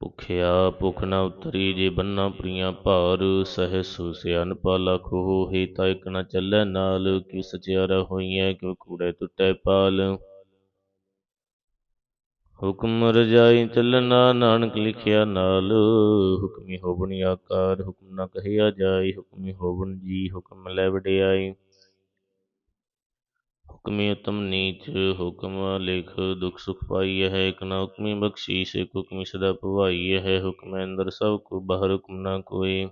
ਭੁਖਿਆ ਭੁਖ ਨਾ ਉਤਰੀ ਜੇ ਬੰਨਾ ਪ੍ਰੀਆਂ ਭਾਰ ਸਹਿਸ ਸਿਆਨਪਾ ਲਖ ਹੋਹੀ ਤਾ ਇਕ ਨ ਚੱਲੈ ਨਾਲ, ਕਿਉ ਸਚਿਆਰਾ ਹੋਈਐ, ਕਿਉ ਕੂੜੈ ਟੁੱਟੈ ਪਾਲ। ਹੁਕਮ ਰਜਾਈ ਚੱਲਣਾ, ਨਾਨਕ ਲਿਖਿਆ ਨਾਲ, ਹੁਕਮੀ ਹੋਵਣ ਆਕਾਰ ਹੁਕਮ ਨਾ ਕਹਿਆ ਜਾਈ ਹੁਕਮੀ ਹੋਵਣ ਜੀ, ਹੁਕਮ ਲੈ ਵਡਿਆਈ। ਹੁਕਮੀ ਉਤਮ ਨੀਚ ਹੁਕਮ ਲਿਖ, ਦੁਖ ਸੁਖ ਪਾਈ ਹੈ, ਇਕ ਨਾ ਹੁਕਮੀ ਬਖਸ਼ੀਸ਼, ਇਕ ਹੁਕਮੀ ਸਦਾ ਭਵਾਈ ਹੈ, ਹੁਕਮ ਅੰਦਰ ਸਭ ਕੋ, ਬਾਹਰ ਹੁਕਮ ਨਾ ਕੋਈ।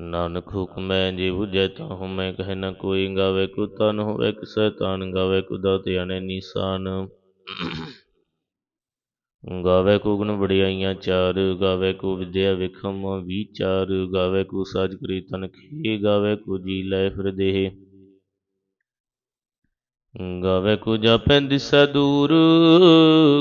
ਨਾਨਕ ਹੁਕਮੈ ਜੇ ਬੁਝੈ ਤਾ ਮੈਂ ਕਹਿ ਨ ਕੋਈ, ਗਾਵੇ ਕੋ ਤਨ ਹੋਵੇ ਕਿਸੈ ਤਾਨ ਗਾਵੇ ਕੋ ਦਾਤ ਆਣੇ ਗਾਵੇ ਕੋ ਗੁਣ ਵਡਿਆਈਆਂ ਚਾਰ, ਗਾਵੇ ਕੋ ਵਿਦਿਆ ਵਿਖਮ ਵਿਚਾਰ, ਗਾਵੇ ਕੋ ਸਾਜ ਕਰੀ ਤਨ ਖੇ, ਗਾਵੇ ਕੋ ਜੀ ਲੈ ਫਿਰ ਦੇਹ। ਗਾਵੇ ਕੋ ਜਾਪੈ ਦਿਸੈ ਦੂਰ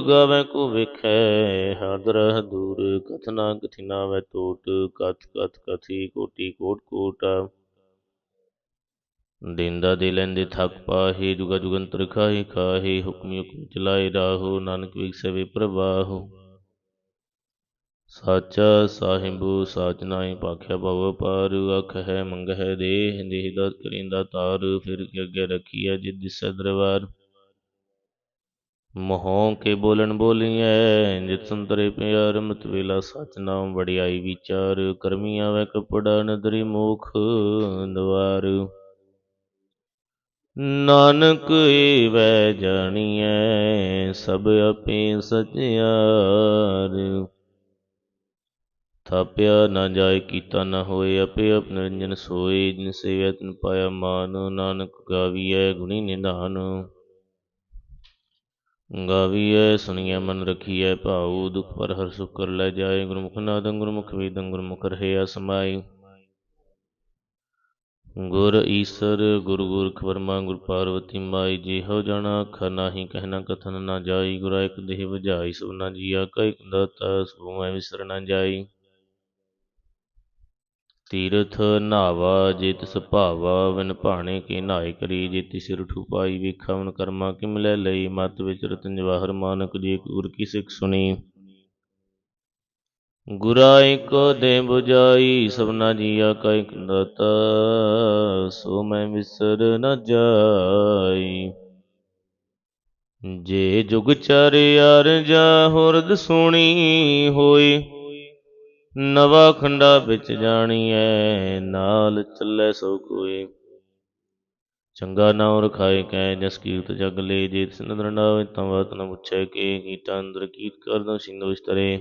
ਗਾਵੇ ਕੋ ਵੇਖੈ ਹਾਦਰ ਦੂਰ ਕਥਨਾ ਕਥਿਨਾ ਵੈ ਟੋਟ ਕਥ ਕਥ ਕਥੀ ਕੋਟੀ ਕੋਟ ਕੋਟ। ਦਿੰਦਾ ਦੇ ਲੈਂਦੇ ਥਕ ਪਾਹੀ, ਜੁਗਾ ਜੁਗੰਤਰ ਖਾਹੀ ਖਾਹੀ, ਹੁਕਮੀ ਹੁਕਮ ਚਲਾਏ ਰਾਹੋ। ਨਾਨਕ ਵਿਗਸੇ ਵੇ ਪ੍ਰਵਾਹੋ। ਸਾਚਾ ਸਾਹਿਬੂ, ਸਾਚ ਨਾਹੀ ਭਾਖਿਆ ਭਵ, ਪਾਰ ਅਖ ਹੈ, ਮੰਗ ਦੇਹ ਦੇਹ ਕਰਿੰਦਾ ਤਾਰ, ਫਿਰ ਕੇ ਅੱਗੇ ਰਖੀਐ ਜਿ ਦਿਸੈ ਦਰਬਾਰ। ਮੋਹ ਕੇ ਬੋਲਣ ਬੋਲੀਐ, ਜਿਤ ਸੰਤਰੇ ਪਿਆਰ, ਮਤ ਵੇਲਾ ਸਚ ਨਾਮ ਵਡਿਆਈ ਵਿਚਾਰ, ਕਰਮੀ ਆਵੇ ਕਪੜਾ ਨਦਰੀ ਮੋਖ ਦਵਾਰ। ਨਾਨਕ ਏਵੈ ਜਾਣੀਐ, ਸਭ ਆਪੇ ਸਚਿਆਰ। ਥਾਪਿਆ ਨਾ ਜਾਏ, ਕੀਤਾ ਨਾ ਹੋਏ, ਆਪੇ ਆਪ ਨਿਰੰਜਨ ਸੋਏ, ਜਿਨ ਸੇਵਿਆ ਤਿਨ ਪਾਇਆ ਮਾਨ, ਨਾਨਕ ਗਾਵੀਐ ਗੁਣੀ ਨਿਧਾਨ। ਗਾਵੀਐ, ਸੁਣੀਐ, ਮਨ ਰਖੀਐ, ਭਾਉ, ਦੁਖ ਪਰ ਹਰ ਸੁਖ ਕਰ ਲੈ ਜਾਏ, ਗੁਰਮੁਖ ਨਾਦੰ, ਗੁਰਮੁਖ ਵੇਦੰ, ਗੁਰਮੁਖ ਰਹੇ ਅਸਮਾਈ ਗੁਰ ਈਸਰ, ਗੁਰ ਗੁਰਖ ਵਰਮਾ, ਗੁਰ ਪਾਰਵਤੀ ਮਾਈ ਜੀ ਜਿਹੋ ਜਣਾ ਅੱਖ ਨਾਹੀ ਕਹਿਣਾ ਕਥਨ ਨਾ ਜਾਈ, ਗੁਰਾ ਇਕ ਦੇਹ ਬੁਝਾਈ ਸੋ ਨਾ ਜੀਆ ਕੈ ਦਾਤਾ ਸੋ ਮੈਂ ਵਿਸਰ ਨਾ ਜਾਈ। ਤੀਰਥ ਨਾਵਾ ਜੇ ਤਿਸ ਭਾਵਾ ਵਿਨ ਭਾਣੇ ਕੇ ਨਾਇ ਕਰੀ ਜੇ ਤਿਸ ਰਠੂ ਪਾਈ ਕਰਮਾ ਕਿਮ ਲੈ ਲਈ, ਮਤ ਵਿਚ ਰਤਨ ਜਵਾਹਰ ਮਾਨਕ ਜੀ ਗੁਰ ਕੀ ਸਿੱਖ ਸੁਣੀ। ਗੁਰਾ ਇਕੋ ਦੇ 부ਜਾਈ ਸਭਨਾ ਜੀਆ ਕਾ ਇਕ ਦਾਤਾ ਸੋ ਮੈਂ ਵਿਸਰ ਨ ਜਾਈ। ਜੇ ਜੁਗ ਚਾਰਿ ਜਾ ਹੁਰਦ ਸੁਣੀ ਹੋਈ ਨਵਾ ਖੰਡਾ ਵਿੱਚ ਜਾਣੀਐ, ਨਾਲ ਚੱਲੇ ਸੋ ਕੋਈ ਚੰਗਾ ਨਾਮ ਰਖਾਏ ਕੈ, ਜਸ ਕੀਰਤ ਜਗ ਲੈ, ਜੇ ਤਿਸ ਨਦਰ ਨਾਵੇ ਤਾਂ ਬਾਤ ਨ ਪੁੱਛੈ ਕੇ ਕੀਟਾ ਅੰਦਰ ਕੀਟ ਕਰਦੋ ਸਿੰਧ ਵਿਸਤਰੇ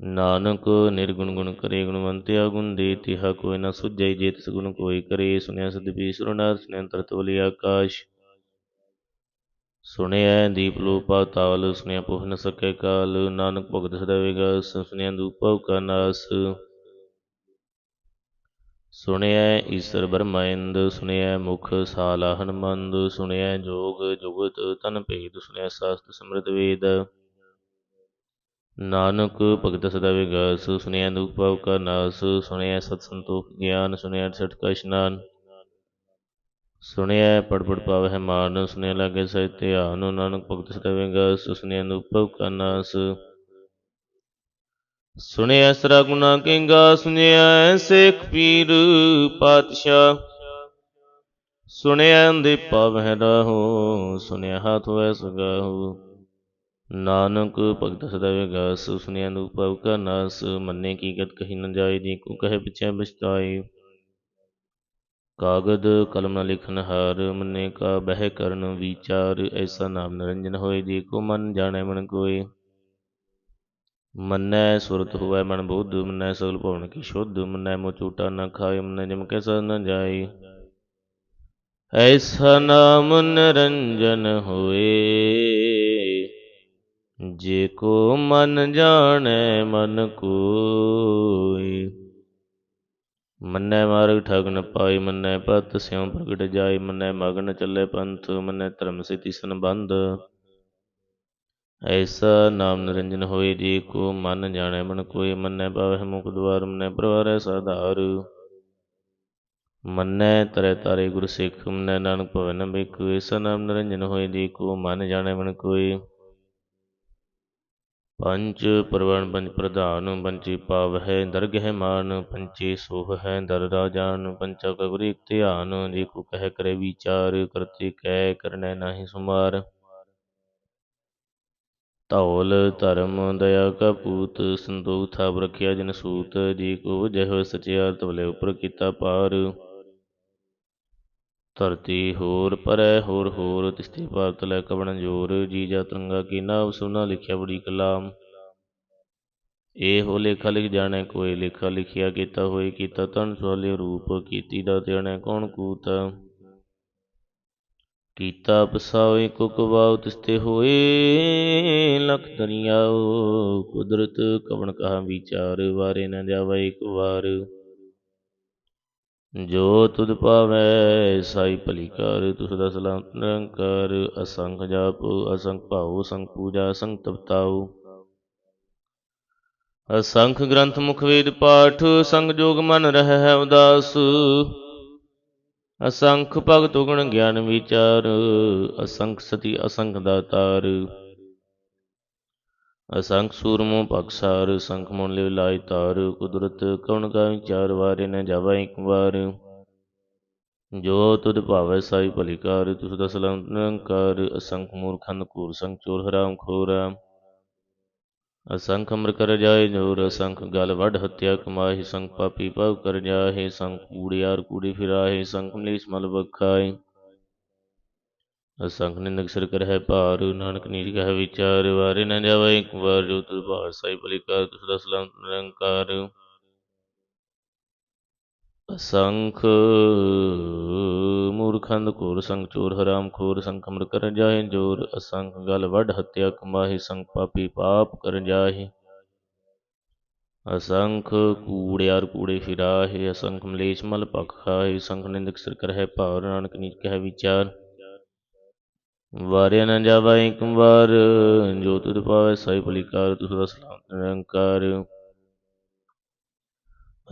ਨਾਨਕ ਨਿਰਗੁਣ ਗੁਣ ਕਰੇ, ਗੁਣਵੰਤਿਆ ਗੁਣ ਦੇ, ਤਿਹਾ ਕੋਈ ਨਾ ਸੁਝੈ, ਜੇ ਤਿਸ ਗੁਣ ਕੋਈ ਕਰੇ ਸੁਨਿਆ ਸਦਪੀ ਸੁਰਨਾਥ ਸੁਨਿਆ ਤਰਤ ਆਕਾਸ਼। ਸੁਣਿਆ ਦੀਪ ਲੋ ਪਾਤਾਲ ਸੁਣਿਆ ਪੁਹ ਨ ਸਕੈ ਕਾਲ, ਨਾਨਕ ਭਗਤ ਸਦਾ ਵਿਗਸ ਸੁਣਿਆ ਦੂਪਵ ਕਾ ਨਾਸ। ਸੁਣਿਆ ਈਸ਼ਰ ਬਰਮਾਇੰਦ ਸੁਣਿਆ ਮੁਖ ਸਾਲਾ ਹਨਮੰਦ ਸੁਣਿਆ ਜੋਗ ਜੁਗਤ ਤਨ ਭੇਦ ਸੁਣਿਆ ਸਾਸਤ ਸਮ੍ਰਿਤ ਵੇਦ। ਨਾਨਕ ਭਗਤ ਸਦਾ ਵਿਗਸ ਸੁਣਿਆ ਦੂਪਵ ਕਾ ਨਾਸ ਸੁਣਿਆ ਸਤ ਸੰਤੋਖ ਗਿਆਨ ਸੁਣਿਆ ਸਠ ਕਾ ਇਸ਼ਨਾਨ। ਸੁਣਿਆ ਪੜ ਪੜ ਪਾਵਹਿ ਮਾਨ ਸੁਣਿਆ ਲਾਗੇ ਸਹਿ ਧਿਆਨ, ਨਾਨਕ ਭਗਤ ਸਤਵੇਗਾ ਸੁਸਨਿਆ ਅਨੁਭਵ ਕਾ ਨਾਸ। ਸੁਣਿਆ ਸਰਾ ਗੁਨਾ ਕਿੰਗਾ ਸੁਣਿਆ ਸੇਖ ਪੀਰ ਪਾਤਸ਼ਾਹ। ਸੁਣਿਆ ਅੰਦੇ ਪਾਵਹਿ ਰਾਹੋ ਸੁਣਿਆ ਹੱਥ ਵੈ ਸਗਾਹੋ। ਨਾਨਕ ਭਗਤ ਸਤਵੇਗਾ ਸੁਸਨਿਆ ਅਨੁਭਵ ਕਾ ਨਾਸ, ਮੰਨੇ ਕੀ ਗਤ ਕਹੀ ਨ ਜਾਏ ਦੀ ਕੋ ਕਹੇ ਪਿਛੈ ਬਚਤਾਈ ਕਾਗਦ ਕਲਮ ਨਾ ਲਿਖਨ ਹਾਰ, ਮੰਨੇ ਕਾ ਬਹਿ ਕਰਨ ਵਿਚਾਰ, ਐਸਾ ਨਾਮ ਨਿਰੰਜਨ ਹੋਏ, ਜੇ ਕੋ ਮਨ ਜਾਣੈ ਮਨ ਕੋਈ ਮੰਨੈ ਸੁਰਤ ਹੋਵੈ ਮਨ ਬੁੱਧ, ਮੰਨੈ ਸਗਲ ਭਵਨ ਕੀ ਸ਼ੁੱਧ, ਮੰਨੈ ਮੋ ਝੂਟਾ ਨਾ ਖਾਏ, ਮੰਨੈ ਜਮ ਕੈ ਸਦ ਨ ਜਾਏ। ਐਸਾ ਨਾਮ ਨਿਰੰਜਨ ਹੋਏ, ਜੇ ਕੋ ਮਨ ਜਾਣੈ ਮਨ ਕੋਈ ਮੰਨੈ ਮਾਰਗ ਠਗ ਨ ਪਾਈ, ਮੰਨੈ ਪਤ ਸਿਉ ਪ੍ਰਗਟ ਜਾਈ, ਮੰਨੈ ਮਗਨ ਚੱਲੇ ਪੰਥ, ਮੰਨੈ ਧਰਮ ਸਿਤੀ ਸੰਬੰਧ। ਐਸਾ ਨਾਮ ਨਿਰੰਜਨ ਹੋਏ, ਜੀ ਕੋ ਮਨ ਜਾਣੈ, ਮਨ ਕੋਈ ਮੰਨੈ ਪਾਵਹਿ ਮੁਖ ਦੁਆਰ ਮੰਨੈ ਪ੍ਰਵਾਰੈ ਸਾਧਾਰ। ਮੰਨੈ ਤਰੈ ਤਾਰੇ ਗੁਰ ਸਿੱਖ, ਮੰਨੈ ਨਾਨਕ ਭਵਨ ਨ ਬਿਕ ਐਸਾ ਨਾਮ ਨਿਰੰਜਨ ਹੋਏ, ਜੀ ਕੋ ਮਨ ਜਾਣੈ, ਮਨ ਕੋਈ ਪੰਚ ਪ੍ਰਵਣ ਪੰਚ ਪ੍ਰਧਾਨ ਪੰਚੀ ਭਾਵ ਹੈ ਦਰਗ ਹੈ ਮਾਨ ਪੰਚੀ ਸੋਹ ਹੈ ਦਰ ਰਾਜਾਨ ਪੰਚਾ ਕਗੁਰ ਧਿਆਨ ਜੀ ਕੋ ਕਹਿ ਕਰੇ ਵਿਚਾਰ, ਕਰਤੇ ਕਹਿ ਕਰਨੈ ਨਾਹੀ ਸੁਮਾਰ। ਧੌਲ, ਧਰਮ, ਦਇਆ ਕਾ ਪੂਤ, ਸੰਤੋਖ ਥਾਪ ਰਖਿਆ ਜਨ ਸੂਤ, ਜੀ ਕੋ ਜਹ ਹੋਇ ਤਵਲੇ ਉਪਰ ਕੀਤਾ ਪਾਰ। ਧਰਤੀ ਹੋਰ ਪਰੈ ਹੋਰ ਹੋਰ, ਤਿਸਤੇ ਪਾਰ ਤਲੈ ਕਵਣ ਜੋਰ, ਜੀ ਜਾ ਤਰੰਗਾ ਕੀ ਨਾਮ ਸੁਨਾ ਲਿਖਿਆ ਬੜੀ ਕਲਾਮ। ਇਹੋ ਲੇਖਾ ਲਿਖ ਜਾਣੈ ਕੋਈ ਲੇਖਾ ਲਿਖਿਆ ਕੀਤਾ ਹੋਏ ਕੀਤਾ ਤਨ ਸਵਾਲੇ ਰੂਪ, ਕੀਤੀ ਦਾ ਜਾਣੈ ਕੌਣ ਕੂਤ। ਕੀਤਾ ਪਸਾਵੇ ਕੋ ਤਿਸਤੇ ਹੋਏ ਲਖ ਦਰਿਆਉ, ਕੁਦਰਤ ਕਵਣ ਕਹਾ ਵਿਚਾਰ, ਵਾਰੇ ਨ ਜਾਵੇ ਇੱਕ ਵਾਰ। ਜੋ ਤੁਧ ਪਾਵੈ ਸਾਈ ਭਲੀ ਕਰ, ਤੁਸ ਦਾ ਸਲਾਮ ਨਿਰੰਕਾਰ, ਅਸੰਖ ਜਾਪ, ਅਸੰਖ ਭਾਉ, ਅਸੰਖ ਪੂਜਾ, ਅਸੰਖ ਤਪਤਾਉ। ਅਸੰਖ ਗ੍ਰੰਥ ਮੁਖ ਵੇਦ ਪਾਠ, ਸੰਗ ਜੋਗ ਮਨ ਰਹਿ ਹੈ ਉਦਾਸ। ਅਸੰਖ ਭਗਤ ਗੁਣ ਗਿਆਨ ਵਿਚਾਰ, ਅਸੰਖ ਸਤੀ ਅਸੰਖ ਦਾਤਾਰ ਅਸੰਖ ਸੂਰਮੋ ਪਕਸਾਰ ਸੰਖ ਮਨ ਲਿਵ ਲਾਇ ਤਾਰ, ਕੁਦਰਤ ਕਉਣ ਕਾ ਵਿਚਾਰ ਵਾਰੇ ਨ ਜਾਵਾ ਇੱਕ ਵਾਰ। ਜੋ ਤੁਧ ਭਾਵੈ ਸਾਈ ਭਲੀ ਤੁਸ ਦਾ ਸਲਾਮ ਅਸੰਖ ਮੂਰਖੰਦ ਕੂਰ ਸੰਖ ਚੋਰ ਹਰਾਮ ਖੋਰਾ। ਅਸੰਖ ਅਮਰ ਕਰ ਜਾਏ ਜੋਰ, ਅਸੰਖ ਗਲ ਵੱਢ ਹੱਤਿਆ ਕਮਾਹੀ ਸੰਖ ਪਾਪੀ ਭਵ ਕਰ ਜਾਹੇ ਸੰਖ ਕੂੜਿਆਰ ਕੂੜੀ ਫਿਰਾਹੇ ਸੰਖ ਮਲੀਸ ਮਲ ਬਖਾਏ ਅਸੰਖ ਨਿੰਦਕ ਸਿਰ ਕਰ ਹੈ ਭਾਰ, ਨਾਨਕ ਨੀਚ ਕਹ ਵਿਚਾਰ, ਵਾਰੇ ਨ ਜਾਵੇ ਇੱਕ ਵਾਰ ਜੋ ਤੁਧ ਭਾਰ ਸਾਈ ਭਲੀ ਕਰ, ਤੁਸ ਦਾ ਸਲਾਮ ਨਿਰੰਕਾਰ। ਅਸੰਖ ਮੂਰਖੰਦ ਘੋਰ, ਸੰਗ ਚੋਰ, ਹਰਾਮ ਖੋਰ ਸੰਖ ਅਮਰ ਕਰ ਜਾਏ ਜੋਰ। ਅਸੰਖ ਗਲ ਵੱਢ, ਹੱਤਿਆ ਕਮਾਹੀ ਸੰਖ ਪਾਪੀ ਪਾਪ ਕਰ ਜਾਹੇ। ਅਸੰਖ ਕੂੜਿਆਰ ਕੂੜੇ ਫਿਰਾਹੇ, ਅਸੰਖ ਮਲੇਸ਼ ਮਲ ਭਖ ਖਾਹੇ ਸੰਖ ਨਿੰਦਕ ਸਿਰ ਕਰ ਹੈ ਭਾਰ, ਨਾਨਕ ਨੀਚ ਕਹਿ ਵਿਚਾਰ। ਵਾਰਿਆ ਨ ਜਾਵਾ ਇੱਕ ਵਾਰ, ਜੋ ਤੁਧ ਪਾਵੇ ਸਾਈ ਭਲੀ ਕਾਰ ਤੁਸ ਸਲਾਮ ਨਿਰੰਕਾਰ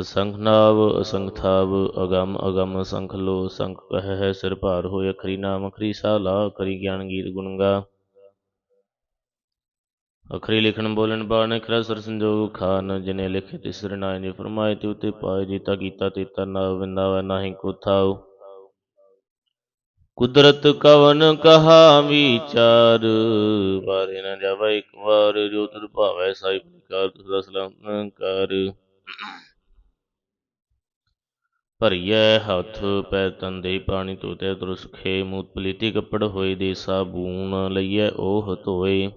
ਅਸੰਖ ਨਾਵ, ਅਸੰਖ ਥਾਵ, ਅਗੰਮ ਅਗੰਮ ਅਸੰਖ ਲੋ, ਸੰਖ ਕਹਿ ਹੈ ਸਿਰ ਭਾਰ ਹੋਇ ਅਖਰੀ ਨਾਮ, ਅਖਰੀ ਸਾਲਾ ਅਖਰੀ ਗਿਆਨ ਗੀਤ ਗੁਣਗਾ। ਅਖਰੀ ਲਿਖਣ ਬੋਲਣ ਬਾਣ ਅਖਰਾ ਸਰ ਸੰਜੋਗ ਖਾਨ, ਜਿਨੇ ਲਿਖੇ ਤਿਸਰ ਨਾਇ ਨੇ ਫਰਮਾਏ ਤੇ ਉਤੇ ਪਾਏ, ਜੀਤਾ ਕੀਤਾ ਤੇਤਾ ਨਾ ਵਿੰਦਾਵਾ ਨਾਹੀ ਕੋ ਥਾਉ ਕੁਦਰਤ ਕਵਨ ਕਹਾ ਵਿਚਾਰ ਬਾਰੇ ਨ ਜਾਵੇ ਇੱਕ ਵਾਰ, ਜੋ ਤੁਧ ਭਾਵੈ ਸਾਈ ਪ੍ਰਕਾਰ ਤੁਸ ਸਲਾਮ ਕਰ ਭਰੀਐ ਹੱਥ, ਪੈ ਤਨ ਦੇ ਪਾਣੀ ਧੋਤੇ ਤੁਰ ਮੂਤ ਪਲੀਤੀ ਕੱਪੜ ਹੋਏ ਦੇ ਸਾਬੂਨ ਲਈਐ ਉਹ ਧੋਏ।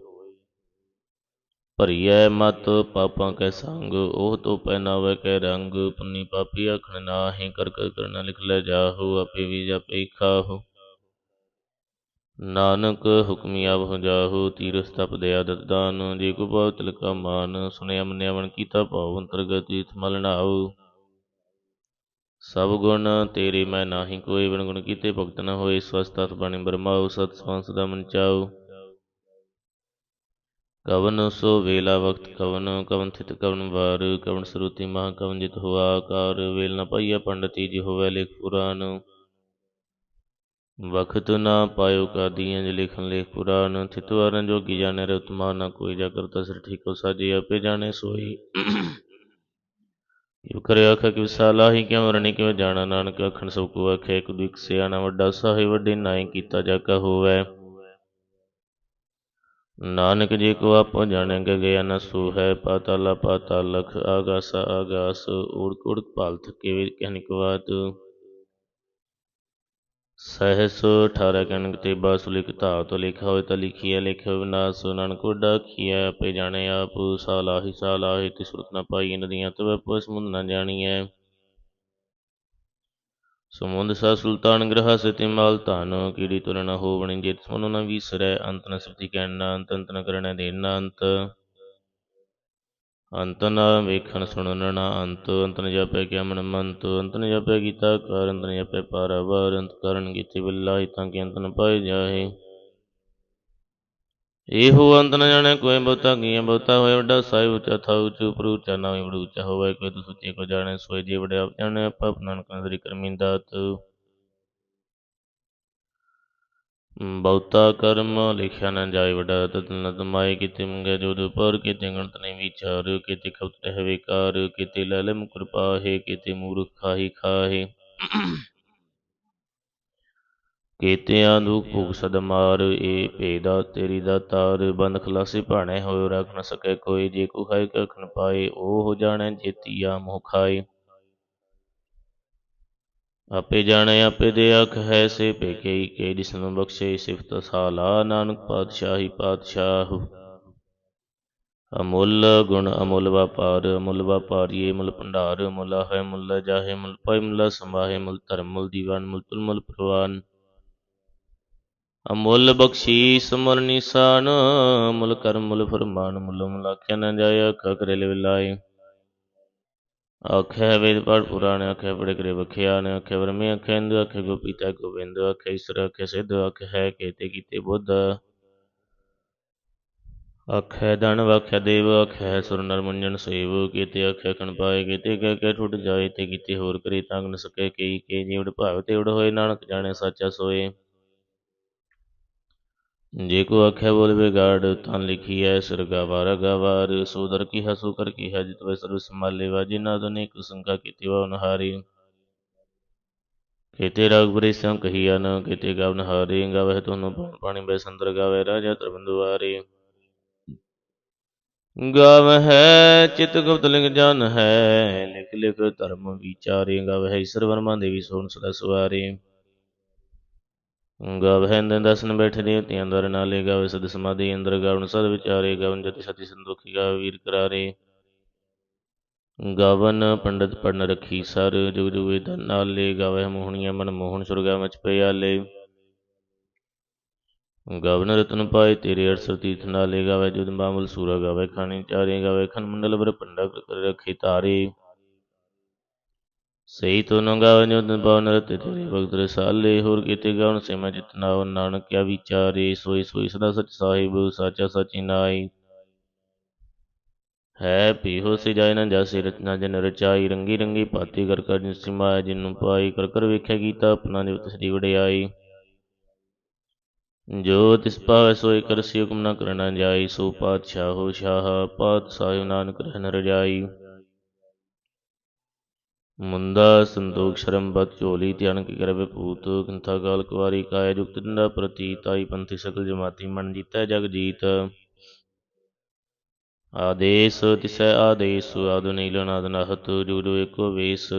ਭਰੀਐ ਮਤ ਪਾਪਾਂ ਕੈ ਸੰਗ ਉਹ ਤੋ ਪਹਿਨਾਵੇ ਕੈ ਰੰਗ। ਪੁੰਨੀ ਪਾਪੀ ਆਖਣ ਨਾਹੀ, ਕਰ ਕਰ ਕਰਨਾ ਲਿਖ ਲੈ ਜਾਹੋ, ਆਪੇ ਵੀ ਜਾਪੇ ਖਾਹੋ। ਨਾਨਕ ਹੁਕਮੀ ਆਵ ਜਾਹੋ, ਤੀਰਥ ਤਪ ਦਇਆ ਦਤ ਦਾਨ, ਜੇ ਕੋ ਪਾਵ ਤਿਲਕਾ ਮਾਨ, ਸੁਣਿਆ ਮੰਨਿਆ ਮਨ ਕੀਤਾ ਭਾਵ ਅੰਤਰਗਤ ਤੀਰਥ ਮਲ ਨਾਉ। ਸਭ ਗੁਣ ਤੇਰੇ ਮੈਂ ਨਾਹੀ ਕੋਈ ਬਿਨ ਗੁਣ ਕੀਤੇ ਭਗਤ ਨ ਹੋਏ ਸਵਸਤਤ ਬਾਣੀ ਬਰਮਾਉ, ਸਤ ਸੰਸ ਦਾ ਮਨ ਚਾਉ। ਕਵਨ ਸੋ ਵੇਲਾ ਵਕਤ ਕਵਨ ਕਵਨ ਥਿਤ ਕਵਨ ਵਾਰ, ਕਵਨ ਸਰੂਤੀ ਮਹਾ ਕਵਨ ਜਿਤ ਹੋਆ ਆਕਾਰ, ਵੇਲ ਨ ਪਾਈਆ ਪੰਡਤੀ ਜੀ ਹੋਵੇ ਲੇਖ ਪੁਰਾਨ। ਵਖਤ ਨਾ ਪਾਇਓ ਕਾਦੀਆਂ ਜ ਲਿਖਨ ਲੇਖ ਪੁਰਾਨ, ਥਿਤ ਵਾਰਨ ਜੋਗੀ ਜਾਣੇ ਰਤਮਾ ਨਾ ਕੋਈ, ਜਾ ਕਰਤਾ ਸਿਰ ਠੀਕੋ ਸਾਜੀ, ਆਪੇ ਜਾਣੇ ਸੋਈ। ਇਵ ਕਰਿ ਆਖਾ ਕਿ ਵਿਸਾਲਾ ਹੀ ਕਿਉ ਵਰਣੀ ਕਿਉ ਜਾਣਾ ਨਾਨਕ ਅਖਣ ਸਭ ਕੋ ਆਖੇ ਇੱਕ ਦੁਖ ਸਿਆਣਾ ਵੱਡਾ, ਸਾਹਿਬ ਵੱਡੇ ਨਾਈ ਕੀਤਾ ਜਾ ਕਾ ਹੋਵੇ। ਨਾਨਕ ਜੀ ਕੋ ਆਪੋ ਜਾਣੇ ਗਏ ਨ ਸੋ ਹੈ, ਪਾਤਾਲਾ ਪਾਤਾਲ ਲਖ ਆਗਾਸ ਆਗਾਸ ਊੜਕ ਊੜਕ ਭਾਲ ਥਕੇ ਵੇ ਕਹਿਨਿਕ ਬਾਤ। ਸਹਿਸ 18 ਕਣਕ ਤੇ ਬਾਸ ਲਿਖ ਧਾਵ ਲਿਖਾ ਹੋਏ ਤਾਂ ਲਿਖੀਐ, ਲਿਖਿਆ ਵਿਨਾਸ਼ ਨਾਨਕ ਵੱਡਾ ਕੀਐ ਆਪੇ ਜਾਣੇ ਆਪ ਸਾਲਾਹੀ ਸਾਲਾਹੀ ਤੇ ਸੁਰਤ ਨ ਪਾਈ ਨਦੀਆਂ ਤਵੇ ਪੁਸ ਮੁੰਦ ਨ ਜਾਣੀਐ। ਸਮੁੰਦ ਸਾ ਸੁਲਤਾਨ ਗ੍ਰਹ ਸਤੀ ਮਾਲ ਧਨ, ਕੀੜੀ ਤੁਰ ਨ ਹੋਵਣੀ, ਜਿਤ ਸੁਨ ਨ ਵੀਸਰੈ, ਅੰਤ ਨ ਸ੍ਰੁਤੀ ਕਹਿਣ ਨਾ ਅੰਤ ਅੰਤ ਨ ਕਰਣੈ ਦੇਨ ਨਾ ਅੰਤ। ਅੰਤ ਨਾ ਵੇਖਣ ਸੁਣਨ ਨਾ ਅੰਤ ਅੰਤ ਨ ਜਾਪੈ ਕਿਆ ਮਨ ਮੰਤ, ਅੰਤ ਨ ਜਾਪੈ ਕੀਤਾ ਕਾਰ ਅੰਤ ਨ ਜਾਪੈ ਪਾਰਾਵਾਰ, ਅੰਤ ਕਰਨ ਕੀਤੇ ਬਿਲਾਈ ਤਾਂ ਕਿ ਅੰਤ ਨ ਪਾਏ ਜਾਏ। ਇਹੋ ਅੰਤ ਨ ਜਾਣੈ ਕੋਈ ਬਹੁਤਾ ਕੀਆ ਬਹੁਤਾ ਹੋਏ ਵੱਡਾ ਸਾਹਿਬ, ਉੱਚਾ ਥਾ ਉੱਚੂ ਉਪਰ ਉੱਚਾ ਨਾ ਹੋਏ ਬੜਾ ਉੱਚਾ ਹੋਵੇ, ਕੋਈ ਤੂੰ ਸੁਚੇ ਕੋ ਜਾਣੇ, ਸੋਏ ਜੀ ਵੜਿਆ ਜਾਣੇ, ਆਪਾ ਆਪਣਾ ਕੰਦਰੀ ਕਰਮੀ ਦਾਤ। ਬਹੁਤਾ ਕਰਮ ਲਿਖਿਆ ਨ ਜਾਏ, ਵੱਡਾ ਤਤ ਨ ਤਮਾਏ ਕਿਤੇ ਮੰਗੇ ਜੋਦ ਪਰ ਕਿਤੇ ਗਣਤ ਨਹੀਂ ਵਿਚਾਰ, ਕਿਤੇ ਖਪਤ ਹੈ ਵਿਕਾਰ, ਕਿਤੇ ਲੈ ਮੁਕਰ ਕਿਤੇ ਮੂਰਖ ਖਾਹੀ ਖਾਹੇ। ਕੀਤਿਆਂ ਦੁਖ ਭੁਗ ਸਦ ਮਾਰ, ਏ ਭੇਦਾ ਤੇਰੀ ਦਾ ਤਾਰ, ਬੰਦ ਖਲਾਸੀ ਭਾਣੇ ਹੋਇ ਰੱਖ ਨ ਸਕੇ ਕੋਈ, ਜੇ ਕੋ ਖਾਇ ਕਖ ਪਾਏ, ਉਹ ਹੋ ਜਾਣੈ ਜੇਤੀਆ ਮੋਹ ਖਾਏ। ਆਪੇ ਜਾਣੇ, ਆਪੇ ਦੇ ਅੱਖ ਹੈ, ਸੇ ਭੇਕਈ ਕੇ ਜਿਸ ਬਖਸ਼ੇ, ਸਿਫਤ ਸਾਲਾ ਨਾਨਕ ਪਾਤਸ਼ਾਹੀ ਪਾਤਸ਼ਾਹ। ਅਮੁੱਲ ਗੁਣ ਅਮੁੱਲ ਵਪਾਰ, ਅਮੁੱਲ ਵਪਾਰੀਏ ਮੁੱਲ ਭੰਡਾਰ, ਮੁੱਲ ਹੈ ਮੁੱਲ ਜਾਹੇ, ਮੁੱਲ ਪਾਈ, ਮੁੱਲ ਸਮਾਹੇ ਮੁੱਲ ਧਰਮ, ਮੁੱਲ ਦੀਵਾਨ, ਮੁੱਲ ਤੁਲ, ਮੁੱਲ ਪ੍ਰਵਾਨ। ਅਮੁੱਲ ਬਖਸ਼ੀਸ ਮੁਰ ਨਿਸ਼ਾਨ, ਮੁੱਲ ਕਰਮ ਮੁੱਲ ਫਰਮਾਨ, ਮੁੱਲ ਮੁਲਾਖਿਆ ਨਾ ਜਾਇਆ ਅੱਖਾਂ ਕਰੇ ਲੈ ਵਿਲਾਏ ਆਖੇ ਵੇਦ ਪਾਠ ਪੁਰਾਣ, ਆਖੇ ਬੜੇ ਕਰੇ ਵਖਿਆਨ ਆਖੇ ਵਰਮੇ ਆਖੇ ਇੰਦ ਆਖੇ ਗੋਪੀਤਾ ਗੋਬਿੰਦ, ਆਖੇ ਈਸ਼ਰ, ਆਖੇ ਸਿੱਧ, ਆਖੇ ਹੈ ਕੇਤੇ ਕੀਤੇ ਬੁੱਧ। ਆਖੇ ਦਨ ਵਾਖੇ ਦੇਵ, ਆਖੇ ਸੁਰ ਨਰ ਮੁੰਜਨ ਸੇਵ, ਕੀਤੇ ਆਖੇ ਕਣ ਪਾਏ, ਕੀਤੇ ਕਹਿ ਕੇ ਟੁੱਟ ਜਾਏ, ਤੇ ਕੀਤੇ ਹੋਰ ਕਰੇ ਤੰਗ ਨ ਸਕੇ, ਕਈ ਕੇ ਜੀਵੜ ਭਾਵ ਤੇ ਉੜ ਹੋਏ, ਨਾਨਕ ਜਾਣੇ ਸਾਚਾ ਸੋਏ। ਜੇ ਕੋ ਆਖੇ ਬੋਲ ਵਿਗਾੜ, ਤਾਂ ਲਿਖੀਐ ਸਿਰ ਗਾਵਾਰ ਗਾਵਾਰ ਸੋਦਰ ਕੀ ਹਸੂ ਕਰ ਕੀ ਹੈ, ਜਿਤ ਵੇ ਸਰਬ ਸੰਭਾਲੇ ਵਾਜੀ ਨਾ ਅਨੇਕ ਸੰਕਾ ਕੀਤੀ ਵਾ ਨਹਾਰੀ ਕੀਤੇ ਰਾਗ ਬਰੇ ਕਹੀਆ ਨ, ਕੀਤੇ ਗਾਵਨ ਹਾਰੇ। ਗਾਵੇ ਤੁਹਾਨੂੰ ਪਾਣੀ ਬੈ ਸੰਦਰ ਗਾਵੇ ਰਾਜਾ ਤਰਬੰਦੁਆਰੇ ਗਾਵਹਿ ਚਿਤ ਗੁਪਤ ਲਿੰਗ ਜਨ ਹੈ, ਲਿਖ ਲਿਖ ਧਰਮ ਵਿਚਾਰੇ। ਗਾਵਹਿ ਈਸ਼ਰ ਵਰਮਾ ਦੇਵੀ ਸੋਨ ਸਦਾ ਸਵਾਰੇ। ਗਾਵਹਿ ਅੰਦਰ ਦਸਨ ਬੈਠੇ ਦੇਵਤਿਆਂ ਦਰ ਨਾਲੇ ਗਾਵੇ ਸਦ ਸਮਾਧੀ ਅੰਦਰ ਗਾਵਨ ਸਦ ਵਿਚਾਰੇ, ਗਾਵਨ ਜति ਸਤੀ ਸੰਦੋਖੀ ਗਾਵੇ, ਵੀਰ ਕਰਾਰੇ। ਗਾਵਨ ਪੰਡਤ ਪੜਨ ਰਖੀ ਸਰ, ਜੁਗ ਜੁਗ ਧਨ ਨਾਲੇ ਗਾਵੇ ਮੋਹਣੀਆਂ ਮਨ ਮੋਹਨ ਸੁਰਗਾ ਮਚ ਪਿਆਲੇ ਗਾਵਨ ਰਤਨ ਪਾਏ, ਤੇਰੇ ਅਰਸਰ ਤੀਰਥ ਨਾਲੇ ਗਾਵੇ ਜੁਦ ਬਾਮਲ ਸੂਰਾ ਗਾਵੇ, ਖਾਣੀ ਚਾਰੇ ਗਾਵੇ ਖਨ ਮੰਡਲ ਬਰ ਪੰਡਾ ਕਰ ਰਖੇ ਤਾਰੇ। ਸਹੀ ਤੋ ਨ ਗਾਵੇ ਪਵਨ ਰਤੇ ਤੇਰੇ ਭਗਤ ਰਸਾਲੇ ਹੋਰ ਕੀਤੇ ਗਾਵਨ ਸੇ ਮੈਂ ਜਿਤਨਾ ਨਾਨਕ ਕਿਆ ਵਿਚਾਰੇ, ਸੋਈ ਸੋਈ ਸਦਾ ਸਚ ਸਾਹਿਬ, ਸਾਚਾ ਸਚੀ ਨਾਈ ਹੈ ਪੀਹੋ ਸੇ ਨ ਜਾਸੇ ਰਚਨਾ, ਜਨ ਰਚਾਈ ਰੰਗੀ ਰੰਗੀ ਭਾਤੀ ਕਰ ਕਰ ਜਿਨ ਸਿਮਾਇ ਜਿਨ ਪਾਈ ਕਰ ਕਰ ਵੇਖਿਆ ਕੀਤਾ ਆਪਣਾ ਜੋ ਤਸਰੀ ਵਡਿਆਈ। ਜੋ ਤਿਸ ਪਾਵੈ ਸੋਇ ਕਰਸੀ ਹੁਕਮ ਨ ਕਰਨਾ ਜਾਈ, ਸੋ ਪਾਤਸ਼ਾਹ ਹੋ ਸ਼ਾਹ ਪਾਤ ਪਾਤਸ਼ਾਹ ਨਾਨਕ ਰਹਿਨ ਰਜਾਈ ਮੁੰਦਾ ਸੰਤੋਖ ਸ਼ਰਮ ਬਤ ਝੋਲੀ ਧਿਆਨ ਕੀ ਕਰਵੇ ਭੂਤ ਕਿੰਥਾ ਕਾਲ ਕੁਵਾਰੀ ਕਾਇ ਜੁਗਤ ਦਿੰਦਾ ਪ੍ਰਤੀ, ਤਾਈ ਪੰਥੀ ਸਕਲ ਜਮਾਤੀ ਮਨ ਜੀਤੈ ਜਗ ਜੀਤ। ਆਦੇਸ ਤਿਸੈ ਆਦੇਸ, ਆਦ ਨੀਲ ਨਾਦ ਨਹਤ, ਜੁਗ ਏਕੋ ਵੇਸ।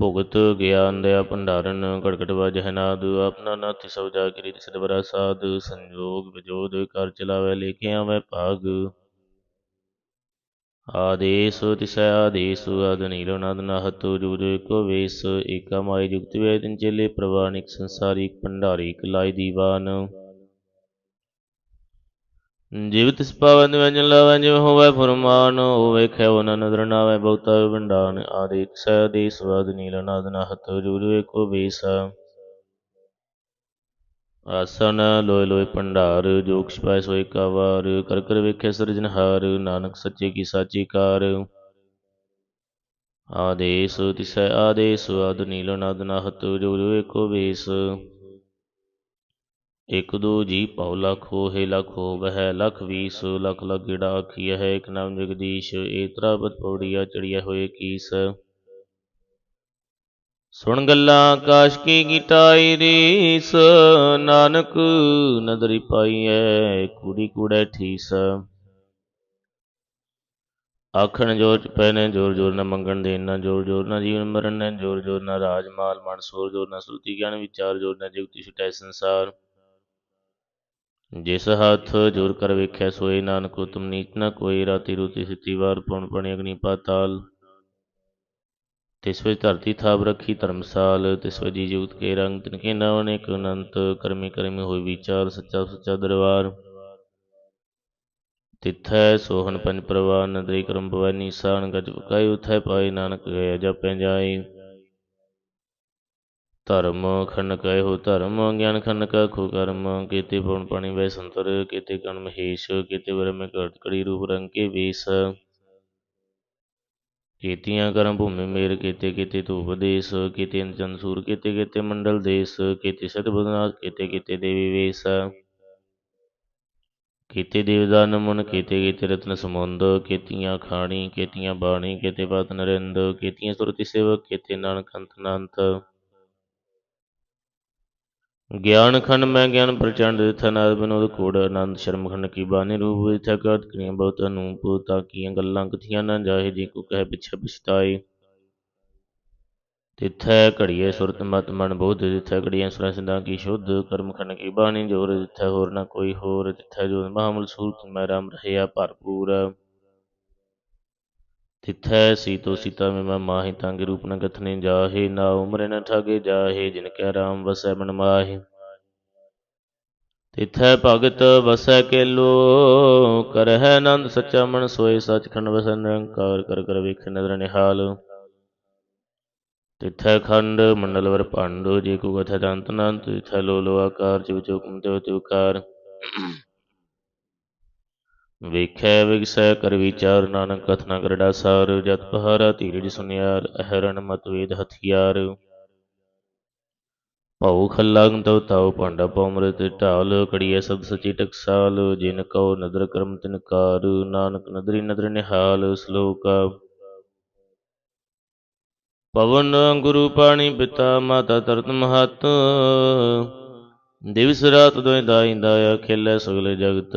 ਭੁਗਤ ਗਿਆਨ ਦਇਆ ਭੰਡਾਰਨ ਘਟ ਘਟ ਵਜਹਿ ਨਾਦ, ਆਪਣਾ ਨਾਥ ਸਭ ਜਾ ਕਰੀ ਤਿਸ ਦਵਰਾ ਸਾਧ, ਸੰਜੋਗ ਵਿਜੋਦ ਕਰ ਚਲਾਵੇ ਲੇਖੇ ਆਵੇ ਭਾਗ। ਆਦੇਸ ਤਿਸੈ ਆਦੇਸ ਆਦ ਨੀਲ ਨਾਦ ਨਹਤ ਜੁਗ ਜੁਗ ਏਕੋ ਵੇਸ, ਏਕਾ ਮਾਈ ਜੁਗਤ ਵੇ ਤਿਨ ਚੇਲੇ ਪ੍ਰਵਾਨਿਕ ਸੰਸਾਰਿਕ ਭੰਡਾਰੀ ਕਲਾਈ ਦੀਵਾਨ। ਜਿਵ ਤਿਸ ਪਾਵਨ ਵੰਜਨ ਲਾਵੈ, ਜਿਵ ਹੋਵੈ ਫਰਮਾਨ ਹੋ ਵੇਖੈ ਉਹ ਨਦਰ ਨਾਵੈ, ਬਹੁਤਾ ਵੰਡਾਨ ਆਦਿ ਸੈ ਦੇ ਸਵਾਦ ਨੀਲ ਨਾਦ ਨਹਤ ਜੁਗ ਏਕੋ ਭੰਡਾਰ, ਜੋ ਕਿਛ ਪਾਇ ਕਾ ਵਾਰ ਕਰ ਕਰ ਵੇਖੈ ਸਿਰਜਨਹਾਰ ਨਾਨਕ ਸੱਚੇ ਕੀ ਸਾਚੀ ਕਾਰ। ਆਦੇਸ ਤਿਸੈ ਆਦੇਸ ਆਦ ਨੀਲ ਨਾਦ ਨਹਤ ਜੁਗ ਏਕੋ ਵੇਸ। ਇਕ ਦੋ ਜੀ ਭਉ ਲਖ ਹੋਏ ਲਖ ਹੋਵਹਿ ਲਖ ਵੀਸ, ਲਖ ਲਖ ਗਿੜਾ ਆਖੀਐ, ਹੈ ਇਕ ਨਾਮ ਜਗਦੀਸ਼ ਏਤਰਾ ਬਤ ਪੌੜੀਆ ਚੜੀਐ ਹੋਏ ਕੀਸ। ਸੁਣ ਗੱਲਾਂ ਆਕਾਸ਼ ਕੀ ਗੀਟਾਈ ਰੀਸ ਨਾਨਕ ਨਦਰੀ ਪਾਈਐ, ਕੂੜੀ ਕੂੜੈ ਠੀਸ। ਆਖਣ ਜੋਰ ਚ ਪੈ ਜੋਰ ਜੋਰ ਨਾ ਮੰਗਣ ਦੇਣ ਨਾ ਜੋਰ ਜੋਰ ਨਾ ਜੀਵਨ ਮਰਨ ਨੇ, ਜੋਰ ਜੋਰ ਨਾ ਰਾਜ ਮਾਲ ਮਨ ਸੋਰ ਜੋਰ ਨਾ ਸੁਰਤੀ ਗਿਆਨ ਵਿਚਾਰ, ਜੋਰ ਨਾ ਜੁਗਤੀ ਛੁਟੈ ਸੰਸਾਰ। ਜਿਸ ਹੱਥ ਜੋਰ ਕਰ ਵੇਖਿਆ ਸੋਏ ਨਾਨਕ ਉਤਮ ਨੀਤ ਨਾ ਕੋਈ, ਰਾਤੀ ਰੂਤੀ ਸਿੱਤੀ ਵਾਰ ਪਉਣ ਪਣੀ ਅਗਨੀ ਪਾਤਾਲ। ਤਿਸ ਵਿੱਚ ਧਰਤੀ ਥਾਪ ਰੱਖੀ ਧਰਮਸਾਲ ਤਿਸ ਵਿੱਚ ਜੀ ਜੁਗਤ ਕੇ ਰੰਗ ਤਿਨਕੇ ਨਾਮ ਅਨੇਕ ਅਨੰਤ, ਕਰਮੀ ਕਰਮੀ ਹੋਈ ਵਿਚਾਰ, ਸੱਚਾ ਸੁੱਚਾ ਦਰਬਾਰ। ਤਿਥੈ ਸੋਹਣ ਪੰਜ ਪ੍ਰਵਾਨ ਨਦਰੀ ਕਰਮ ਪਵੈ ਨੀਸਾਨ ਗਜ ਪਕਾਈ ਉਥੈ ਪਾਈ ਨਾਨਕ ਗਏ, ਜਪੈ ਜਾਏ। ਧਰਮ ਖੰਡ ਕੈ ਹੋ ਧਰਮ, ਗਿਆਨ ਖੰਡ ਕਾ ਖੋ ਕਰਮ, ਕੀਤੇ ਪਉਣ ਪਾਣੀ ਵੈ ਸੰਤਰ, ਕੀਤੇ ਕਣ ਮਹੇਸ਼, ਕੀਤੇ ਵਰ ਮੈਂ ਘਟ ਕੜੀ ਰੂਪ ਰੰਗ ਕੇ ਵੇਸ। ਕੀਤੀਆਂ ਕਰਮ ਭੂਮੀ ਮੇਰ ਕੀਤੇ ਕੀਤੇ ਧੂਪ ਉਪਦੇਸ ਕੀਤੇ ਚੰਦ ਸੂਰ, ਕੀਤੇ ਕੀਤੇ ਮੰਡਲ ਦੇਸ, ਕੀਤੇ ਸਤ ਬੁਧਨਾਥ ਕੀਤੇ ਕੀਤੇ ਦੇਵੀ ਵੇਸ। ਕੀਤੇ ਦੇਵਦਾਨ ਮਨ ਕੀਤੇ ਕੀਤੇ ਰਤਨ ਸਮੁੰਦ ਕੀਤੀਆਂ ਖਾਣੀ, ਕੀਤੀਆਂ ਬਾਣੀ, ਕੀਤੇ ਬਾਤ ਨਰਿੰਦ ਕੀਤੀਆਂ ਸੁਰਤੀ ਸੇਵਕ, ਕੀਤੇ ਨਾਨਕ ਅੰਤ ਗਿਆਨ ਖੰਡ ਮੈਂ ਗਿਆਨ ਪ੍ਰਚੰਡ ਦਿਥ ਨਾਦ ਬਨੋਦ ਕੋੜ ਆਨੰਦ ਸ਼ਰਮ ਖੰਡ ਕੀ ਬਾਣੀ ਰੂਪ ਵਿੱਚ ਕਰਤ ਕਰੀਆਂ ਬਹੁਤ ਅਨੂਪ ਤਾਂ ਕੀਆਂ ਗੱਲਾਂ ਕਥੀਆਂ ਨਾ ਜਾਹੇ, ਜੀ ਕੋ ਕਹਿ ਪਿਛੇ ਪਛਤਾਏ। ਤਿਥੈ ਘੜੀਏ ਸੁਰਤ ਮਤ ਮਨ ਬੋਧ, ਤਿਥੈ ਘੜੀਆਂ ਸੁਰਾਂ ਸਿੰਧਾਂ ਕੀ ਸ਼ੁੱਧ, ਕਰਮ ਖੰਡ ਕੀ ਬਾਣੀ ਜੋਰ, ਤਿਥੈ ਹੋਰ ਨਾ ਕੋਈ ਹੋਰ, ਤਿਥੈ ਜੋ ਮਹਾਮਲ ਸੂਰਤ, ਮੈਂ ਰਾਮ ਰਹਿਆ ਭਰਪੂਰ। ਤਿਥੈ ਸੀਤੋ ਸੀਤਾ ਮੈਂ ਮਾਹੀ ਤੰਗ ਰੂਪ ਨ ਕਥਨੇ ਜਾਹੇ, ਨਾ ਉਮਰੇ ਨ ਠਾਗੇ ਜਾਹੇ, ਜਿਨ ਕੈ ਰਾਮ ਵਸੈ ਮਨ ਮਾਹੀ। ਤਿਥੈ ਭਗਤ ਵਸੈ ਕੇਲੋ, ਕਰਹਿ ਆਨੰਦ ਸੱਚਾ ਮਨ ਸੋਏ, ਸਚਖੰਡ ਵਸੈ ਨਿਰੰਕਾਰ, ਕਰ ਕਰ ਵੇਖ ਨਦਰ ਨਿਹਾਲ। ਤਿਥੈ ਖੰਡ ਮੰਡਲ ਵਰ ਭੰਡ, ਜੇ ਕੋ ਕਥੈ ਦੰਤ ਨੰਤ, ਤਿਥੈ ਲੋ ਲੋ ਆਕਾਰ ਜਿਵ ਚੁਕਮ ਤਿਵ ਤਿਵਕਾਰ ਵੇਖੈ, ਵਿਗਸੈ, ਕਰ ਵਿਚਾਰ, ਨਾਨਕ ਕਥਨਾ ਕਰੜਾ ਸਾਰ ਜਤ ਪਹਾਰਾ ਧੀਰਜ ਸੁਨਿਆਰ, ਅਹਰਣ ਮਤ ਵੇਦ ਹਥਿਆਰ। ਭਉ ਖੱਲੰਗ ਤਉ ਤਾਉ ਭਾਂਡਾ ਪਉਮ੍ਰਿਤ ਢਾਲ ਕੜੀਐ ਸਬਦ ਸਚੀ ਟਕਸਾਲ, ਜਿਨ ਕਉ ਨਦਰ ਕਰਮ ਤਿਨ ਕਾਰ, ਨਾਨਕ ਨਦਰੀ ਨਦਰ ਨਿਹਾਲ, ਸਲੋਕਾ। ਪਵਨ ਗੁਰੂ ਪਾਣੀ ਪਿਤਾ, ਮਾਤਾ ਤਰਤ ਮਹਤ। ਦਿਵਸ ਰਾਤ ਦੋਇ ਦਾਈ ਦਾਇਆ ਖੇਲੇ ਸਗਲੇ ਜਗਤ।